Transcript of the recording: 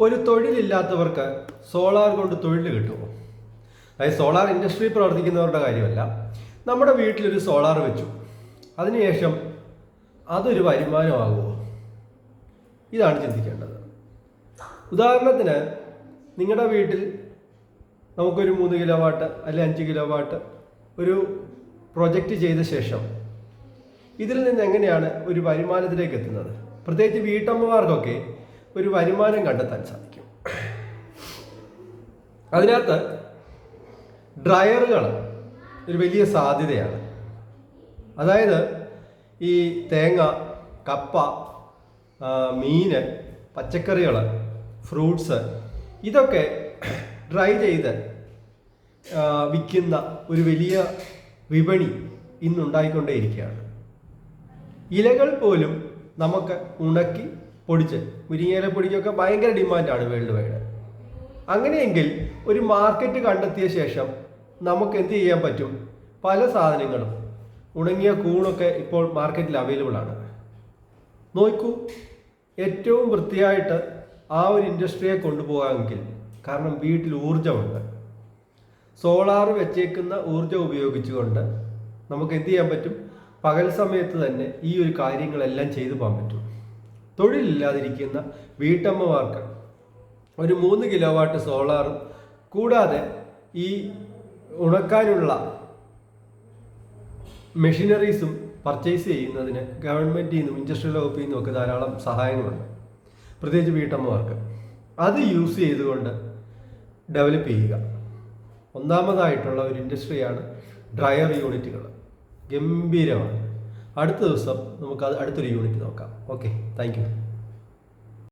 ഒരു തൊഴിലില്ലാത്തവർക്ക് സോളാർ കൊണ്ട് തൊഴിൽ കിട്ടുമോ? അതായത് സോളാർ ഇൻഡസ്ട്രി പ്രവർത്തിക്കുന്നവരുടെ കാര്യമല്ല. നമ്മുടെ വീട്ടിലൊരു സോളാർ വെച്ചു. അതിനുശേഷം അതൊരു വരുമാനമാകുമോ? ഇതാണ് ചിന്തിക്കേണ്ടത്. ഉദാഹരണത്തിന് നിങ്ങളുടെ വീട്ടിൽ നമുക്കൊരു മൂന്ന് കിലോ വാട്ട് അല്ലെങ്കിൽ അഞ്ച് കിലോ വാട്ട് ഒരു പ്രൊജക്റ്റ് ചെയ്ത ശേഷം ഇതിൽ നിന്ന് എങ്ങനെയാണ് ഒരു വരുമാനത്തിലേക്ക് എത്തുന്നത്? പ്രത്യേകിച്ച് വീട്ടമ്മമാർക്കൊക്കെ ഒരു വരുമാനം കണ്ടെത്താൻ സാധിക്കും. അതിനകത്ത് ഡ്രയറുകൾ ഒരു വലിയ സാധ്യതയാണ്. അതായത് ഈ തേങ്ങ കപ്പ മീന് പച്ചക്കറികൾ ഫ്രൂട്ട്സ് ഇതൊക്കെ ഡ്രൈ ചെയ്ത് വിൽക്കുന്ന ഒരു വലിയ വിപണി ഇന്നുണ്ടായിക്കൊണ്ടേയിരിക്കുകയാണ്. ഇലകൾ പോലും നമുക്ക് ഉണക്കി പൊടിച്ച്. മുരിങ്ങയില പൊടിക്കൊക്കെ ഭയങ്കര ഡിമാൻഡാണ് വേൾഡ് വൈഡ്. അങ്ങനെയെങ്കിൽ ഒരു മാർക്കറ്റ് കണ്ടെത്തിയ ശേഷം നമുക്ക് എന്ത് ചെയ്യാൻ പറ്റും? പല സാധനങ്ങളും. ഉണങ്ങിയ കൂണൊക്കെ ഇപ്പോൾ മാർക്കറ്റിൽ അവൈലബിൾ ആണ്. നോക്കൂ. ഏറ്റവും വൃത്തിയായിട്ട് ആ ഒരു ഇൻഡസ്ട്രിയെ കൊണ്ടുപോകാമെങ്കിൽ കാരണം വീട്ടിൽ ഊർജമുണ്ട് സോളാർ വെച്ചേക്കുന്ന ഊർജം ഉപയോഗിച്ചുകൊണ്ട് നമുക്ക് എന്ത് ചെയ്യാൻ പറ്റും? പകൽ സമയത്ത് തന്നെ ഈ ഒരു കാര്യങ്ങളെല്ലാം ചെയ്തു പോകാൻ പറ്റും. തൊഴിലില്ലാതിരിക്കുന്ന വീട്ടമ്മമാർക്ക് ഒരു മൂന്ന് കിലോ വാട്ട് സോളാറും കൂടാതെ ഈ ഉണക്കാനുള്ള മെഷീനറീസും പർച്ചേസ് ചെയ്യുന്നതിന് ഗവൺമെന്റിൽ നിന്നും ഇൻഡസ്ട്രിയൽ വകുപ്പിൽ നിന്നും ഒക്കെ ധാരാളം സഹായങ്ങളുണ്ട്. പ്രത്യേകിച്ച് വീട്ടമ്മമാർക്ക്. അത് യൂസ് ചെയ്തുകൊണ്ട് ഡെവലപ്പ് ചെയ്യുക. ഒന്നാമതായിട്ടുള്ള ഒരു ഇൻഡസ്ട്രിയാണ് ഡ്രയർ യൂണിറ്റുകൾ. ഗംഭീരമാണ്. അടുത്ത ദിവസം നമുക്ക് അടുത്തൊരു യൂണിറ്റ് നോക്കാം. Okay thank